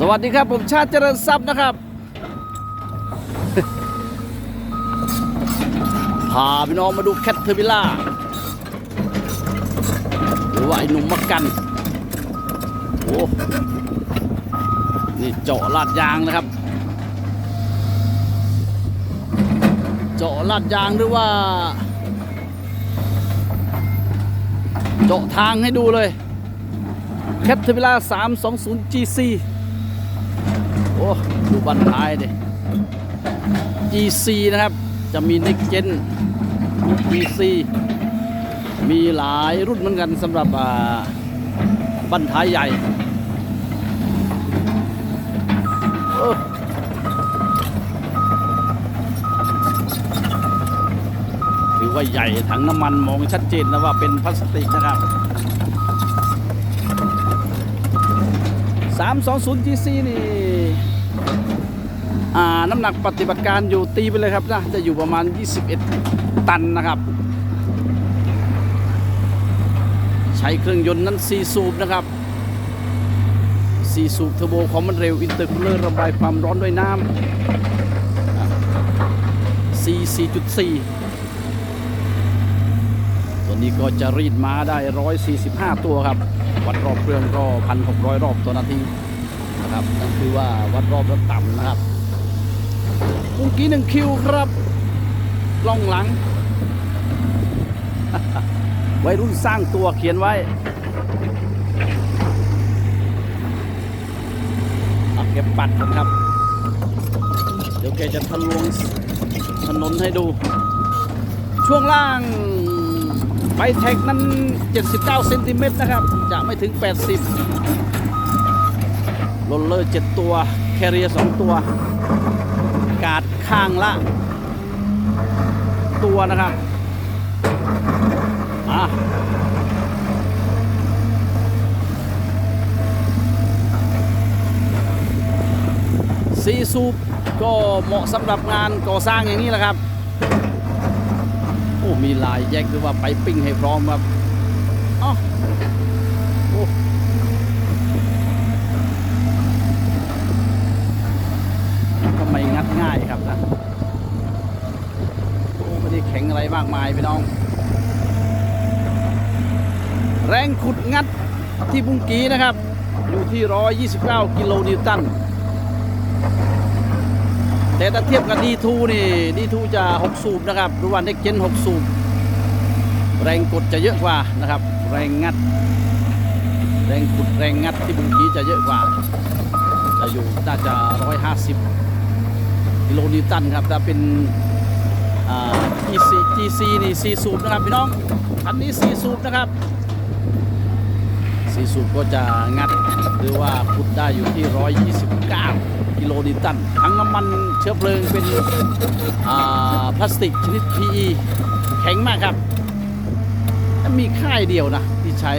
สวัสดีครับ ผมชาติเจริญทรัพย์นะครับ พาพี่น้องมาดูแคทเทอร์บิล่าหรือว่าไอ้หนุ่มมักกัน โอ้นี่เจาะลาดยางนะครับ เจาะลาดยางหรือว่า เจาะทางให้ดูเลยแคทเทอร์บิล่า320 GC โอ้ดูบันท้ายดิ GC นะครับ จะมี Next Gen GC มีหลายรุ่นเหมือนกันสำหรับบันท้ายใหญ่ถือว่าใหญ่ถังน้ำมันมองชัดเจนนะว่าเป็นพลาสติกนะครับ 320 GC นี่ น้ำหนักปฏิบัติการอยู่ตีไปเลยครับนะจะอยู่ประมาณ 21 ตันนะครับ ใช้เครื่องยนต์นั้น4สูบนะครับ4สูบเทอร์โบความมันเร็วอินเตอร์คูลเลอร์ระบายความร้อนด้วยน้ำอะ C 4.4 ตัวนี้ก็จะรีดม้าได้ 145 ตัวครับ วัดรอบเครื่องก็ 1,600 รอบต่อนาทีนะครับนั่นคือว่าวัดรอบแล้วต่ำนะครับ เมื่อกี้หนึ่งคิวครับล้องหลัง วัยรุ่นสร้างตัวเขียนไว้เอาเก็บปัดกันครับ เดี๋ยวแกจะทะลวงถนนให้ดู ช่วงล่างไฟแท็กนั้น 79 เซนติเมตรนะครับ จะไม่ถึง 80โรลเลอร์ 7 ตัว แคเรีย 2 ตัว กาดข้างละ ตัวนะครับอะซีซูปก็เหมาะสำหรับงานก่อสร้างอย่างนี้แหละครับโอ้มีลายแยกหรือว่าไปปิ้งให้พร้อมครับอ๋อโอ้ทำไม ง่ายครับนะโอ้ไม่ได้แข็งอะไรมากมายพี่น้อง แรงขุดงัดที่บุงกีนะครับ อยู่ที่ 129 กิโลนิวตัน แต่ถ้าเทียบกับ D2 นี่ D2 จะ 6 สูบนะครับหรือว่า Next Gen 6สูบ แรงกดจะเยอะกว่านะครับ แรงงัด แรงขุดแรงงัดที่บุงกีจะเยอะกว่า จะอยู่น่าจะ 150 กิโลนิวตันครับถ้าเป็นอ่า GC GC นี่4สูบนะครับพี่น้องคันนี้4สูบนะครับ4สูบก็จะงัดหรือว่าขุดได้อยู่ที่ 129 กิโลนิวตันทั้งน้ำมันเชื้อเพลิงเป็นอ่าพลาสติกชนิด PE แข็งมากครับ มีค่ายเดียวนะ ที่ใช้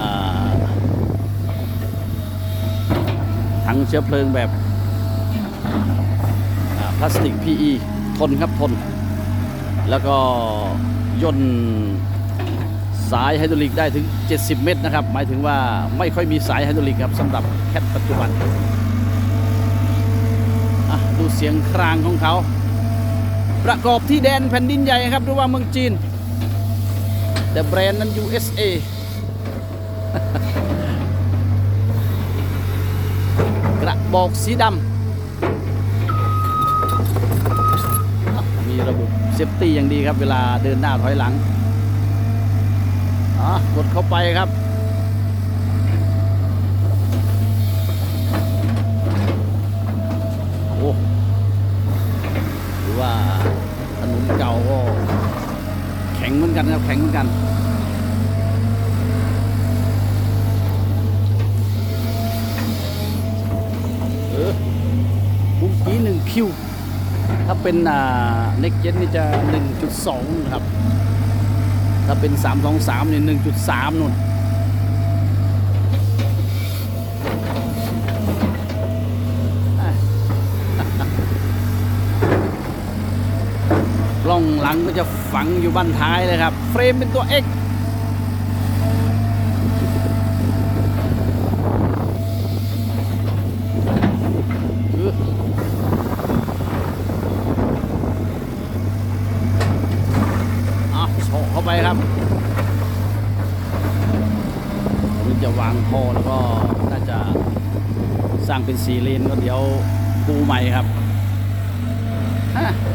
อ่าถังเชื้อเพลิงแบบ พลาสติก PE ทนครับทน แล้วก็ย่นสายไฮดรอลิกได้ถึง 70 เมตรนะครับ หมายถึงว่าไม่ค่อยมีสายไฮดรอลิกครับสำหรับแคทปัจจุบันดูเสียงครางของเขา ประกอบที่แดนแผ่นดินใหญ่ครับหรือว่าเมืองจีน แต่แบรนด์นั้น USA กระบอกสีดำอะมี ระบบเซฟตี้อย่างดีครับ เวลาเดินหน้าถอยหลังอะกดเข้าไปครับโอ้หรือว่าถนนเก่าก็แข็งเหมือนกันครับ แข็งเหมือนกันเออบุ้งกี้หนึ่งคิว เป็นอ่าเน็กเจ็นี่จะ 1.2นะครับ ถ้าเป็น 323เนี่ย1.3นู่นกล้องหลังก็จะฝังอยู่บ้านท้ายเลยครับ เฟรมเป็นตัว X างท่อแล้วก็น่าจะ สร้างเป็นสีเลนก็เดี๋ยวปูใหม่ครับ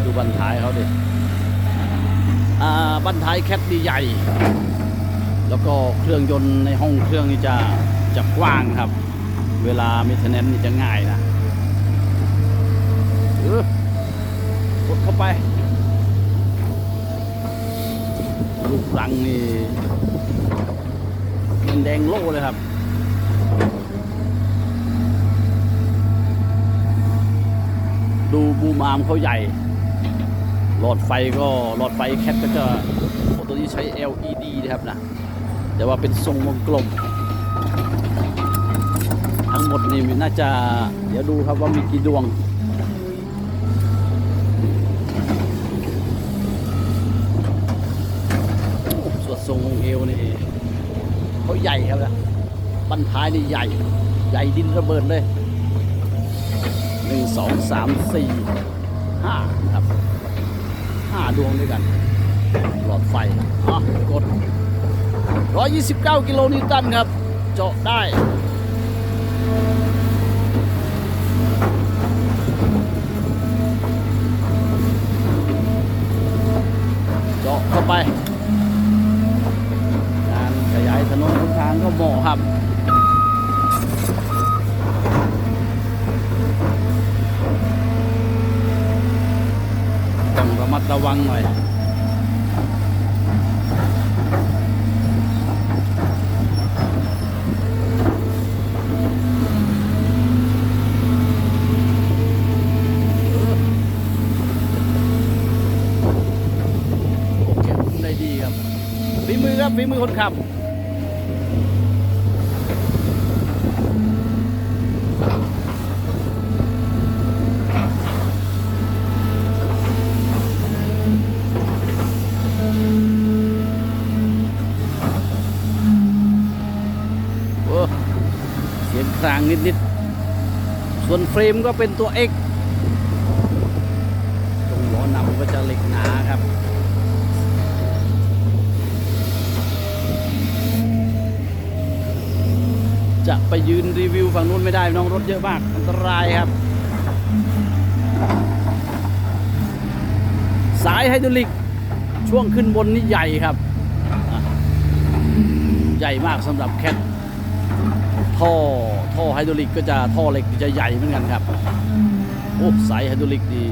ดูบันท้ายเขาดิบันท้ายแคทดีใหญ่ แล้วก็เครื่องยนต์ในห้องเครื่องนี่จะจะกว้างครับ เวลามิเทนเนนนี่จะง่ายนะกดเข้าไป ลูกรังนี่มันแดงโล่เลยครับ ดูบูมอาร์มเขาใหญ่ หลอดไฟก็หลอดไฟแคทก็จะตัวนี้ใช้ LED นะครับนะ แต่ว่าเป็นทรงวงกลม ทั้งหมดนี่น่าจะเดี๋ยวดูครับว่ามีกี่ดวงสวดทรงองเอวนี่เขาใหญ่ครับนะบันท้ายนี่ใหญ่ ใหญ่ดินระเบิดเลย หนึ่งสองสามสี่ห้าครับห้าดวงด้วยกัน หลอดไฟอะกด 129 กิโลนิวตันครับ เจาะได้ วังหน่อยฝีมือครับฝีมือคนขับ เสียงครางนิดๆ ส่วนเฟรมก็เป็นตัว X ตรงล้อนำก็จะเหล็กหนาครับจะไปยืนรีวิวฝั่งนู้นไม่ได้น้องรถเยอะมากอันตรายครับ สายไฮดรอลิกช่วงขึ้นบนนี่ใหญ่ครับ ใหญ่มากสำหรับแคท ท่อท่อไฮดรอลิกก็จะท่อเหล็กจะใหญ่เหมือนกันครับโอ้สายไฮดรอลิกดี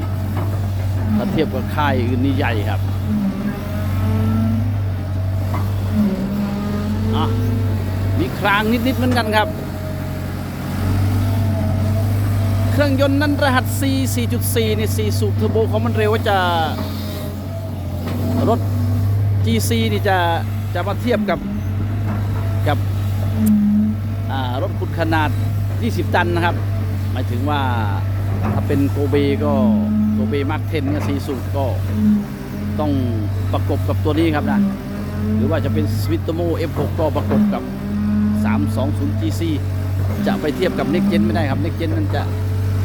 ถ้าเทียบกับค่ายอื่นนี่ใหญ่ครับอะมีครางนิดๆเหมือนกันครับ เครื่องยนต์นั้นรหัส C 4.4นี่4สูบเทอร์โบของมันเร็วก็จะรถ GC นี่จะจะมาเทียบกับกับ ขนาด 20 ตันนะครับ หมายถึงว่าถ้าเป็นโกเบก็โกเบมาร์คเทนกับซีสูบก็ต้องประกบกับตัวนี้ครับนะ หรือว่าจะเป็นสวิตโตโม F6 ก็ประกบกับ 320 GC จะไปเทียบกับ Next Gen ไม่ได้ครับ Next Gen มันจะ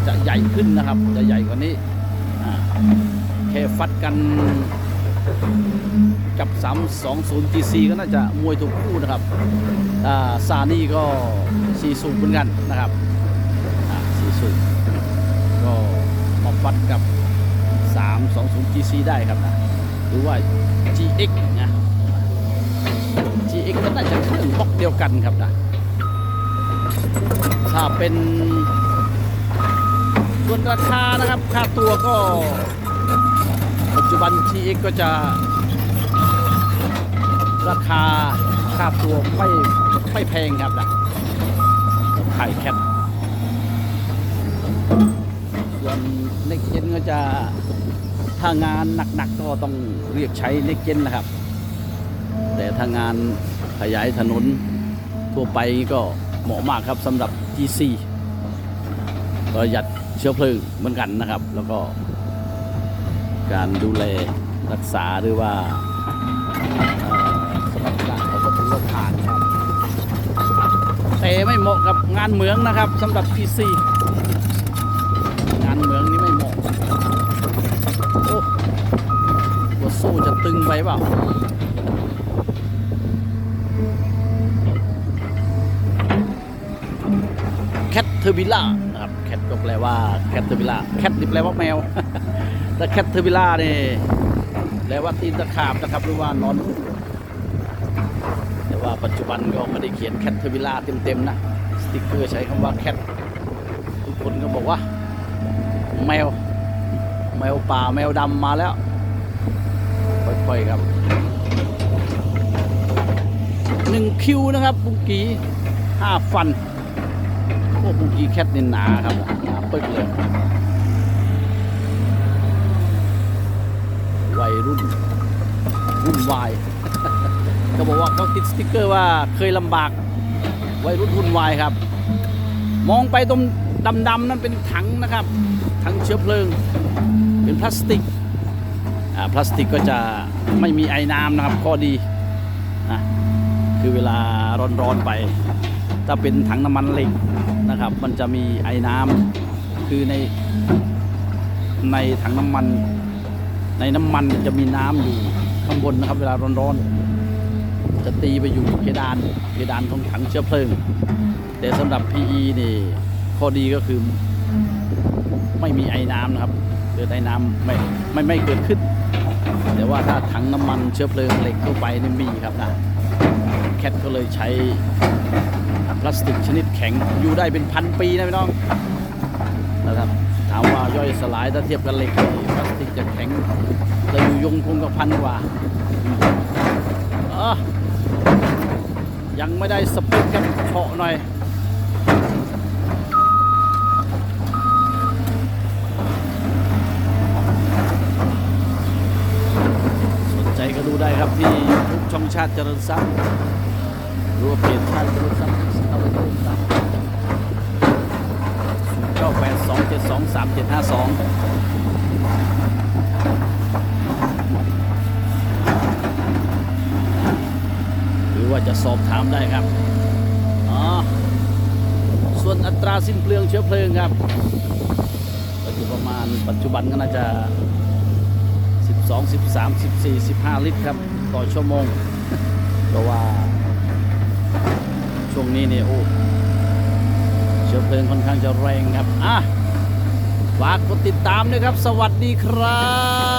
จะใหญ่ขึ้นนะครับ จะใหญ่กว่านี้แค่ฟัดกัน กับ 320 GC ก็น่าจะมวยถูกคู่นะครับอ่าซานี่ก็สีสูบเหมือนกันนะครับสีสูบก็มาฟัดกับ 320 GC ได้ครับนะหรือว่า GX นะ GX ก็น่าจะเครื่องบล็อกเดียวกันครับนะถ้าเป็นส่วนราคานะครับ ค่าตัวก็ จุบัน GX ก็จะราคาค่าตัวไม่ไม่แพงครับนะไข่แคทส่วน Next Gen ก็จะถ้างานหนักๆก็ต้องเรียกใช้ Next Gen นะครับ แต่ถ้างานขยายถนนทั่วไปก็เหมาะมากครับสำหรับ GC ประหยัดเชื้อเพลิงเหมือนกันนะครับ แล้วก็ การดูแลรักษาหรือว่าเอ่อสภาพการเขาก็ถือว่าผ่านครับ แต่ไม่เหมาะกับงานเหมืองนะครับสำหรับ GC งานเหมืองนี่ไม่เหมาะโอ้ตัวโซ่จะตึงไปเปล่าแคดเทอร์บิล่านะครับแคทก็แปลว่าแคทเทอร์บิล่าแคทนี่แปลว่าแมว แต่แคทเทอร์บิล่านี่แปลว่าตีนตะขาบนะครับหรือว่านอนแต่ว่าปัจจุบันก็ไม่ได้เขียนแคทเทอร์บิล่าเต็มๆนะสติกเกอร์ใช้คำว่าแคททุกคนก็บอกว่า แมว แมวป่าแมวดำมาแล้ว ค่อยๆครับหนึ่งคิวนะครับบุงกีห้าฟันโอ้บุงกีแคทนี่หนาครับหนาปึ๊กเลย วัย รุ่นวุ่นวายก็บอกว่าเขาติดสติ๊กเกอร์ว่าเคยลำบากวัยรุ่นวุ่นวายครับ มองไปตรงดำๆนั่นเป็นถังนะครับถังเชื้อเพลิง เป็นพลาสติกพลาสติกก็จะไม่มีไอ้น้ำนะครับข้อดีนะคือเวลาร้อนๆไป ถ้าเป็นถังน้ำมันเหล็กนะครับ มันจะมีไอ้น้ำคือในในถังน้ำมัน ในน้ำมันจะมีน้ำอยู่ข้างบนนะครับ เวลาร้อนๆ จะตีไปอยู่เพดานเพดานของถังเชื้อเพลิง แต่สำหรับ PE นี่ข้อดีก็คือไม่มีไอ้น้ำนะครับเกิดไอ้น้ำไม่ไม่ไม่เกิดขึ้น แต่ว่าถ้าถังน้ำมันเชื้อเพลิงเหล็กเข้าไปนี่มีครับนะแคทก็เลยใช้พลาสติกชนิดแข็งอยู่ได้เป็นพันปีนะพี่น้องนะครับ ย่อยสลายถ้าเทียบกับเหล็กพลาสติกจะแข็งจะอยู่ยงคงกับพันกว่าอะยังไม่ได้สปคครับเฉาะหน่อยสนใจก็ดูได้ครับที่ทุกช่องชาติเจริญทรัพย์หรือว่าเพจชาติเจริญทรัพย์เอาไปดูครับ ก้าแปดสองเจ็ดสองสามเจ็ดห้าสองหรือว่าจะสอบถามได้ครับอ๋อส่วนอัตราสิ้นเปลืองเชื้อเพลิงครับก็อยู่ประมาณปัจจุบันก็น่าจะ 12 13 14 15 ลิตรครับ ต่อชั่วโมง เพราะว่าช่วงนี้เนี่ยโอ้ ชื้อเพลิงค่อนข้างจะแรงครับอะฝากกดติดตามด้วยครับ สวัสดีครับ